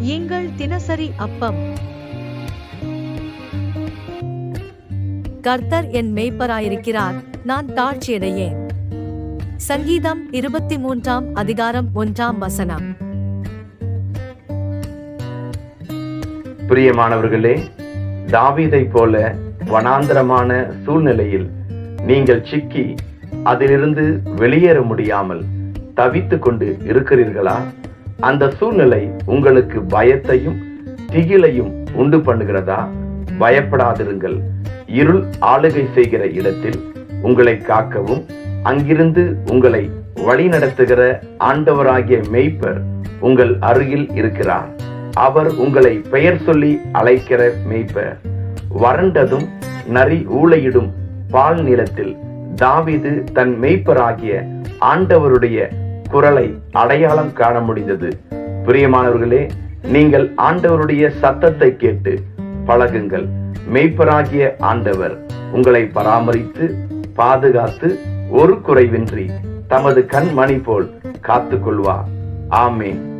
எங்கள் தினசரி அப்பம். கர்த்தர் என் மேய்ப்பராயிருக்கிறார் நான் தாழ்ச்சியடையேன். சங்கீதம் இருபத்தி மூன்றாம் அதிகாரம் ஒன்றாம் வசனம். பிரியமானவர்களே தாவீதை போல வனாந்தரமான சூழ்நிலையில் நீங்கள் சிக்கி அதிலிருந்து வெளியேற முடியாமல் தவித்து கொண்டு இருக்கிறீர்களா? அந்த சூழ்நிலை உங்களுக்கு பயத்தையும் திகிலையும் உண்டு பண்ணுகிறதா? பயப்படாதிருங்கள். இருள் ஆளுகை செய்கிற இடத்தில் உங்களை காக்கவும். அங்கிருந்து உங்களை வழிநடத்துகிற ஆண்டவராகிய மெய்ப்பர் உங்கள் அருகில் இருக்கிறார். அவர் உங்களை பெயர் சொல்லி அழைக்கிற மெய்ப்பர். வறண்டதும் நரி ஊழையிடும் பால் நிலத்தில் தாவிது தன் மெய்ப்பராகிய ஆண்டவருடைய குரலை அடையாளம் காண முடிந்தது. பிரியமானவர்களே நீங்கள் ஆண்டவருடைய சத்தத்தை கேட்டு பழகுங்கள். மெய்ப்பராகிய ஆண்டவர் உங்களை பராமரித்து பாதுகாத்து ஒரு குறைவின்றி தமது கண்மணி போல் காத்துக்கொள்வார். ஆமேன்.